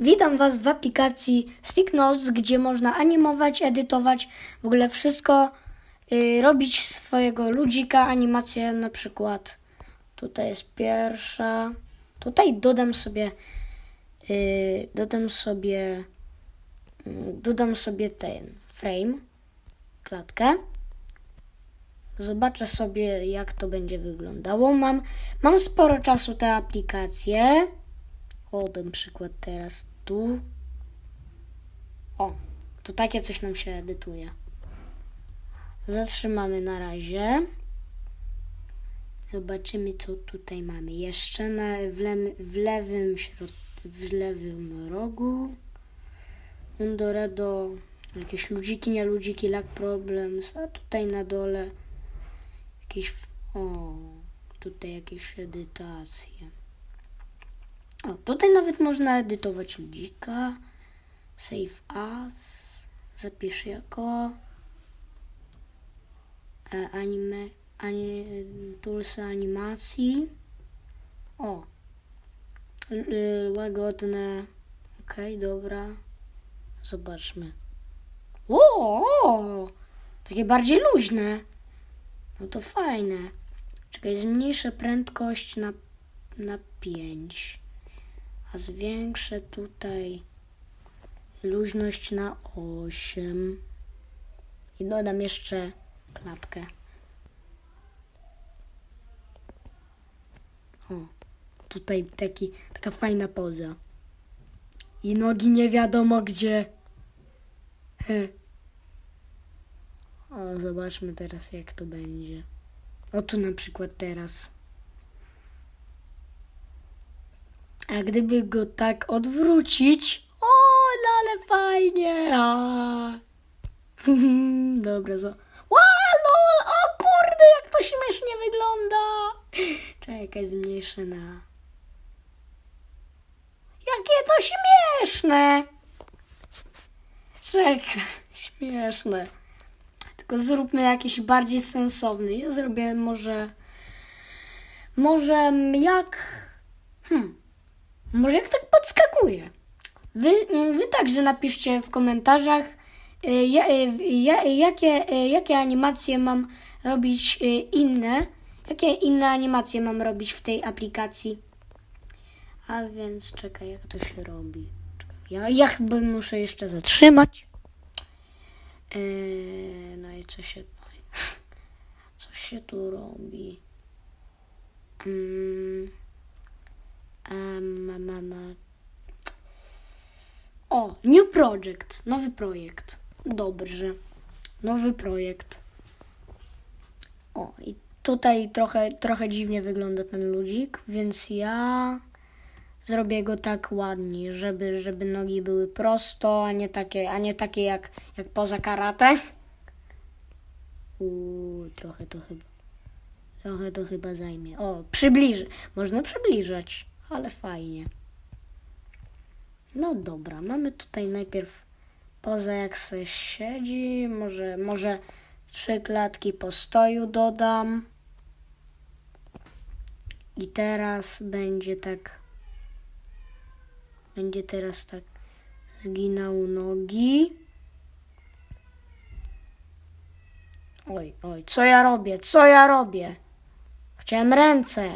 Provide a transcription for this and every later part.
Witam Was w aplikacji Stick Notes, gdzie można animować, edytować, w ogóle wszystko, y, robić swojego ludzika, animację na przykład. Tutaj jest pierwsza. Tutaj dodam sobie, y, dodam sobie, y, dodam sobie ten frame, klatkę. Zobaczę sobie, jak to będzie wyglądało. Mam, mam sporo czasu tę aplikację. Ten przykład teraz tu. O, to takie coś nam się edytuje. Zatrzymamy na razie. Zobaczymy, co tutaj mamy. Jeszcze na, w, lem, w, lewym, środ, w lewym rogu. Undoredo, jakieś ludziki, nie ludziki, lag problems. A tutaj na dole jakieś. O, tutaj jakieś edytacje. O, tutaj nawet można edytować ludzika. Save as. Zapisz jako. E, anime. Ani, toolsy animacji. O. L- y, łagodne. Okej, dobra. Zobaczmy. O! Takie bardziej luźne. No to fajne. Czekaj, zmniejszę prędkość na, na 5. Zwiększę tutaj luźność na 8. I dodam jeszcze klatkę. O, tutaj taki, taka fajna poza. I nogi nie wiadomo gdzie. O, zobaczmy teraz jak to będzie. O tu na przykład teraz. A gdyby go tak odwrócić. O, no ale fajnie. A. Dobra, zo. Lol, o kurde, jak to śmiesznie wygląda. Czekaj, zmniejszę na. Jakie to śmieszne. Czekaj, śmieszne. Tylko zróbmy jakiś bardziej sensowny. Ja zrobię może. Może jak. Hmm. Może jak tak podskakuje. Wy, wy także napiszcie w komentarzach, y, ja, y, ja, jakie, y, jakie animacje mam robić y, inne. Jakie inne animacje mam robić w tej aplikacji. A więc czekaj, jak to się robi. Czekaj, ja, ja chyba muszę jeszcze zatrzymać. Yy, no i co się. Co się tu robi? Mm. Em, em. O, new project, nowy projekt. Dobrze. Nowy projekt. O, i tutaj trochę, trochę dziwnie wygląda ten ludzik, więc ja zrobię go tak ładnie, żeby, żeby nogi były prosto, a nie takie, a nie takie jak, jak poza karate. Uuu, trochę to chyba. Trochę to chyba zajmie. O, przybliży. Można przybliżać, ale fajnie. No dobra, mamy tutaj najpierw poza jak se siedzi. Może, może trzy klatki postoju dodam. I teraz będzie tak. Będzie teraz tak zginał nogi. Oj, oj, co ja robię? Co ja robię? Chciałem ręce.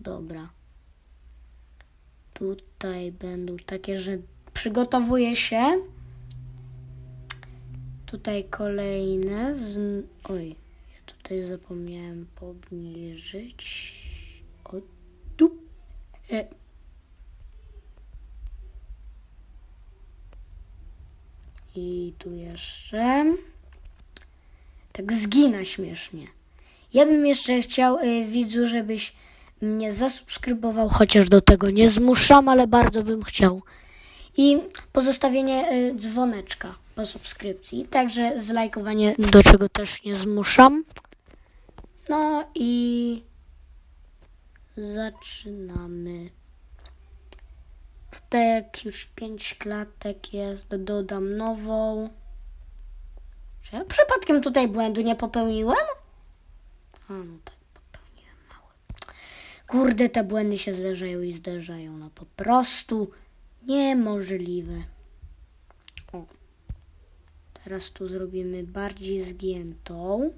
Dobra. Tutaj będą takie, że przygotowuje się. Tutaj kolejne. Z... Oj, ja tutaj zapomniałem obniżyć. O tu. E. I tu jeszcze. Tak zgina śmiesznie. Ja bym jeszcze chciał, y, widzu, żebyś mnie zasubskrybował, chociaż do tego nie zmuszam, ale bardzo bym chciał. I pozostawienie y, dzwoneczka po subskrypcji. Także zlajkowanie, do czego też nie zmuszam. No i zaczynamy. Tutaj już pięć klatek jest, dodam nową. Czy ja przypadkiem tutaj błędu nie popełniłem? A no tak. Kurde, te błędy się zdarzają i zdarzają. No po prostu Niemożliwe. O. Teraz tu zrobimy bardziej zgiętą.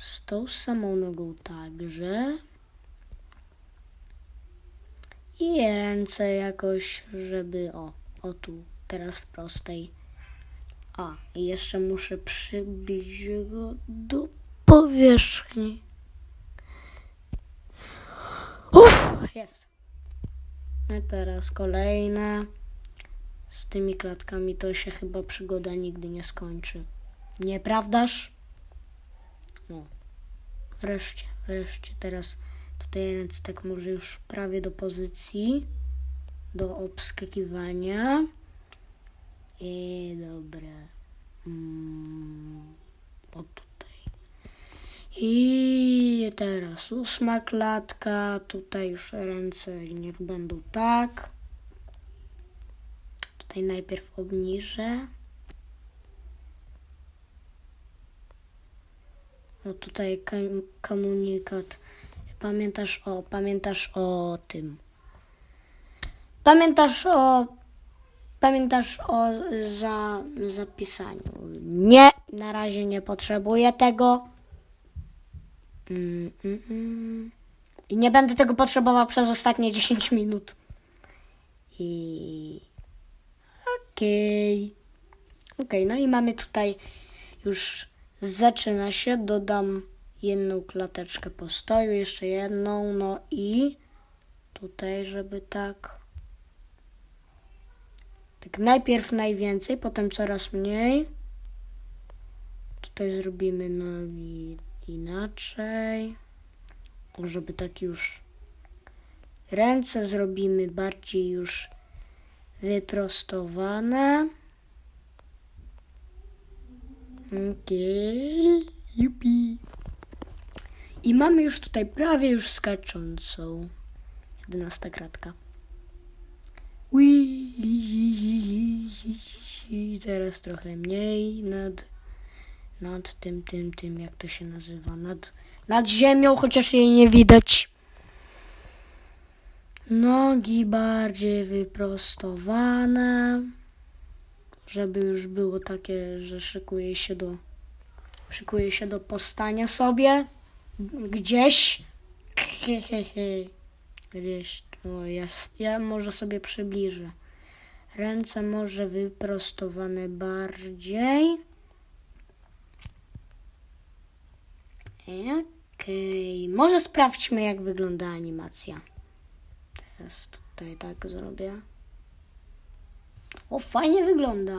Z tą samą nogą także. I ręce jakoś, żeby o, o tu, teraz w prostej. A, i jeszcze muszę przybić go do powierzchni. Jest. A teraz kolejne. Z tymi klatkami to się chyba przygoda nigdy nie skończy. Nieprawdaż? No. Wreszcie, wreszcie. Teraz tutaj ręce tak może już prawie do pozycji. Do obskakiwania. I dobra. Mm, o tutaj. I teraz ósma klatka. Tutaj już ręce niech będą tak. Tutaj najpierw obniżę. O tutaj komunikat. Pamiętasz o, pamiętasz o tym. Pamiętasz o Pamiętasz o za, zapisaniu? Nie, na razie nie potrzebuję tego. I nie będę tego potrzebował przez ostatnie 10 minut. I. Okej. Okej, no i mamy tutaj już zaczyna się. Dodam jedną klateczkę postoju, jeszcze jedną, no i tutaj, żeby tak. Tak najpierw najwięcej, potem coraz mniej. Tutaj zrobimy nogi inaczej. Żeby tak już ręce zrobimy bardziej już wyprostowane. Okej, jupi. I mamy już tutaj prawie już skaczącą. Jedenasta kratka. Ui, teraz trochę mniej nad, nad tym, tym, tym, jak to się nazywa, nad, nad ziemią, chociaż jej nie widać. Nogi bardziej wyprostowane, żeby już było takie, że szykuje się do, szykuje się do postania sobie gdzieś. Gdzieś, o, ja, ja może sobie przybliżę. Ręce może wyprostowane bardziej. Okej, może sprawdźmy jak wygląda animacja. Teraz tutaj tak zrobię. O, fajnie wygląda.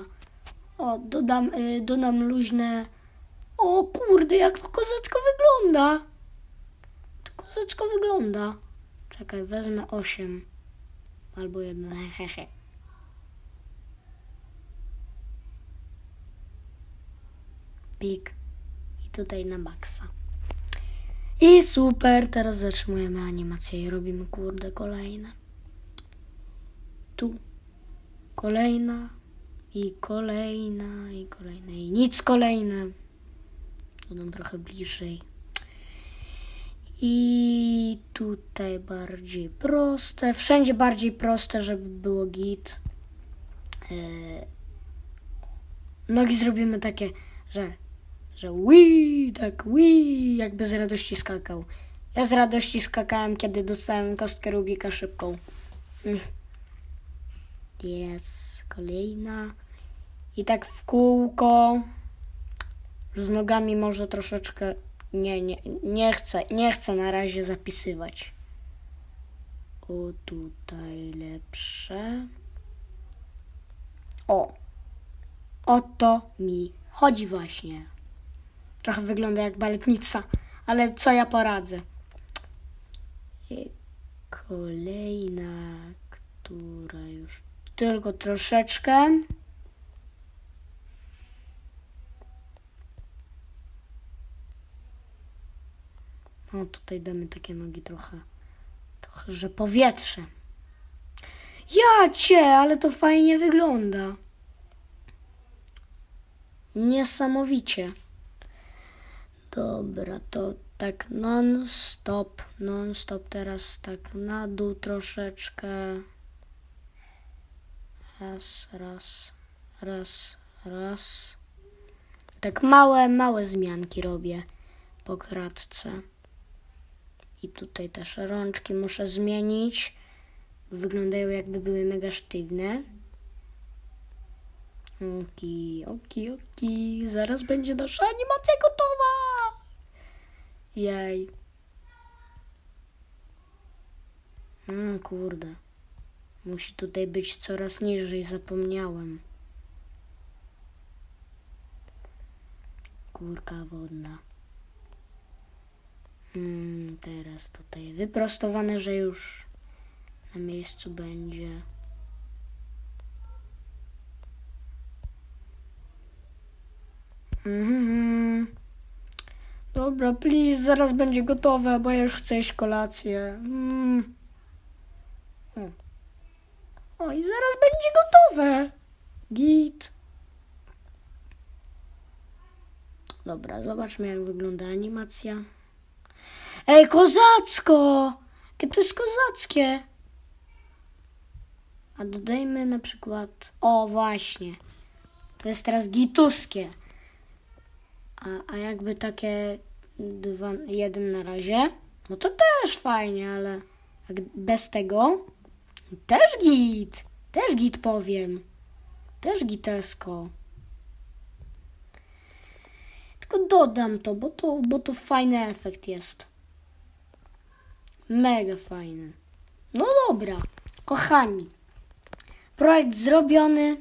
O, dodam, y, dodam luźne. O kurde, jak to kozacko wygląda. To kozacko wygląda. Czekaj, wezmę 8. Albo jedno, hehe. Pik. I tutaj na maksa. I super, teraz zatrzymujemy animację i robimy kurde kolejne. Tu. Kolejna. I kolejna. I kolejna. I nic kolejne. Dodam trochę bliżej. I tutaj bardziej proste. Wszędzie bardziej proste, żeby było git. E, Nogi zrobimy takie, że, że wi, tak wi, jakby z radości skakał. Ja z radości skakałem, kiedy dostałem kostkę Rubika szybką. Mm. Teraz kolejna. I tak w kółko. Z nogami może troszeczkę. Nie, nie, nie chcę, nie chcę na razie zapisywać. O, tutaj lepsze. O, o to mi chodzi właśnie. Trochę wygląda jak baletnica, ale co ja poradzę. Kolejna, która już tylko troszeczkę. No tutaj damy takie nogi trochę, trochę, że powietrze. Ja cię, ale to fajnie wygląda. Niesamowicie. Dobra, to tak non-stop, non-stop teraz tak na dół troszeczkę. Raz, raz, raz, raz. Tak małe, małe zmianki robię po kratce. I tutaj też rączki muszę zmienić. Wyglądają jakby były mega sztywne. Oki, oki, oki. Zaraz będzie nasza animacja gotowa. Jej. Mm, kurde. Musi tutaj być coraz niżej, zapomniałem. Górka wodna. Mm, teraz tutaj wyprostowane, że już na miejscu będzie. Mhm. Dobra, please, zaraz będzie gotowe, bo ja już chcę jeść kolację. Mm. O. o, i zaraz będzie gotowe. Git. Dobra, zobaczmy jak wygląda animacja. Ej, kozacko! Jakie to jest kozackie. A dodajmy na przykład... O, właśnie. To jest teraz gituskie. A, a jakby takie dwa, jeden na razie, no to też fajnie, ale bez tego, też git. Też git powiem. Też gitesko. Tylko dodam to, bo to, bo to fajny efekt jest. Mega fajny. No dobra, kochani. Projekt zrobiony.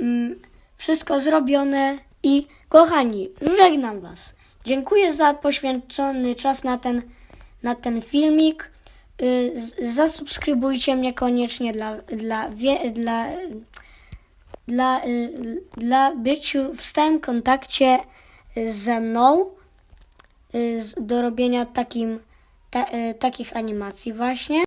Mm, wszystko zrobione i kochani, żegnam Was. Dziękuję za poświęcony czas na ten, na ten filmik. Y, Zasubskrybujcie mnie koniecznie dla, dla, dla, dla, y, dla byciu w stałym kontakcie ze mną y, do robienia takim, ta, takich animacji właśnie.